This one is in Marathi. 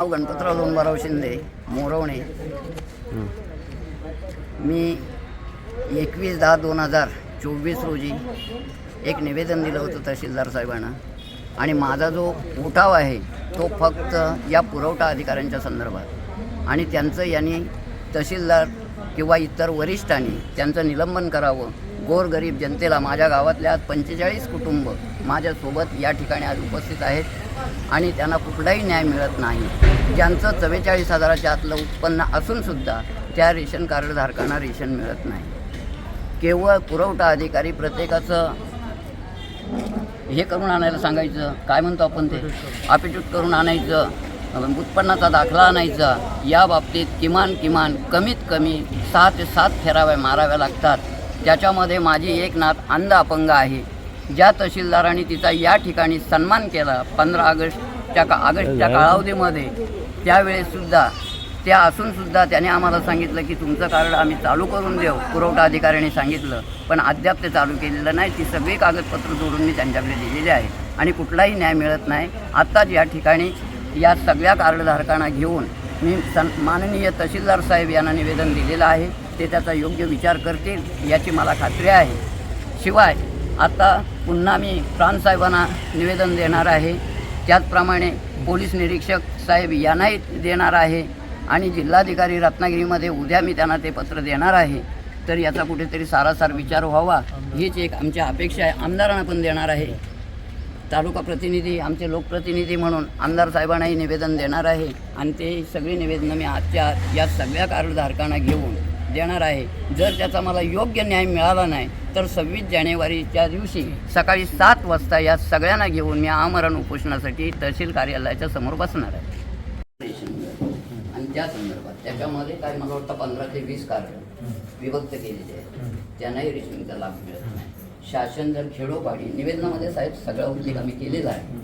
नाव गणपतराव लोणबाराव शिंदे मोरवणे. मी एकवीस दहा दोन हजार चोवीस रोजी एक निवेदन दिलं होतं तहसीलदार साहेबांना. आणि माझा जो उठाव आहे तो फक्त या पुरवठा अधिकाऱ्यांच्या संदर्भात. आणि त्यांचं यांनी तहसीलदार किंवा इतर वरिष्ठांनी त्यांचं निलंबन करावं गोरगरीब जनतेला माझ्या गावातल्या आज पंचेचाळीस कुटुंब माझ्यासोबत या ठिकाणी आज उपस्थित आहेत आणि त्यांना कुठलाही न्याय मिळत नाही. ज्यांचं चव्वेचाळीस हजाराच्या आतलं उत्पन्न असूनसुद्धा त्या रेशन कार्डधारकांना रेशन मिळत नाही. केवळ पुरवठा अधिकारी प्रत्येकाचं हे करून आणायला सांगायचं काय म्हणतो आपण ते? अपिट्यूट करून आणायचं उत्पन्नाचा दाखला आणायचा या बाबतीत किमान किमान कमीत कमी सहा ते सात फेराव्या माराव्या लागतात. त्याच्यामध्ये माझी एक नात अंध अपंग आहे. ज्या तहसीलदारांनी तिचा या ठिकाणी सन्मान केला पंधरा ऑगस्टच्या का ऑगस्टच्या कालावधीमध्ये त्यावेळेससुद्धा त्या असूनसुद्धा त्याने आम्हाला सांगितलं की तुमचं कार्ड आम्ही चालू करून देऊ पुरवठा अधिकाऱ्याने सांगितलं पण अद्याप ते चालू केलेलं नाही. ती सगळी कागदपत्र जोडून मी त्यांच्याकडे दिलेली आहे आणि कुठलाही न्याय मिळत नाही. आत्ताच या ठिकाणी या सगळ्या कार्डधारकांना घेऊन मी सन माननीय तहसीलदार साहेब यांना निवेदन दिलेलं आहे. ते त्याचा योग्य विचार करतील याची मला खात्री आहे. शिवाय आता पुन्हा मी प्राणसाहेबांना निवेदन देणार आहे. त्याचप्रमाणे पोलीस निरीक्षक साहेब यांनाही देणार आहे आणि जिल्हाधिकारी रत्नागिरीमध्ये उद्या मी त्यांना ते पत्र देणार आहे. तर याचा कुठेतरी सारासार विचार व्हावा हीच एक आमची अपेक्षा आहे. आमदारांना पण देणार आहे. तालुका प्रतिनिधी आमचे लोकप्रतिनिधी म्हणून आमदार साहेबांनाही निवेदन देणार आहे. आणि ते सगळी निवेदनं मी आजच्या या सगळ्या कार्डधारकांना घेऊन देणार आहे. जर त्याचा मला योग्य न्याय मिळाला नाही तर सव्वीस जानेवारीच्या दिवशी सकाळी सात वाजता या सगळ्यांना घेऊन मी आमरण उपोषणासाठी तहसील कार्यालयाच्या समोर बसणार आहे. आणि त्या संदर्भात त्याच्यामध्ये काय मला वाटतं पंधरा ते वीस कार्य विभक्त केलेले आहेत. त्यांनाही रेशनिंगचा लाभ मिळत नाही. शासन जर खेडोपाडी निवेदनामध्ये साहेब सगळा उल्लेख आम्ही केलेला आहे.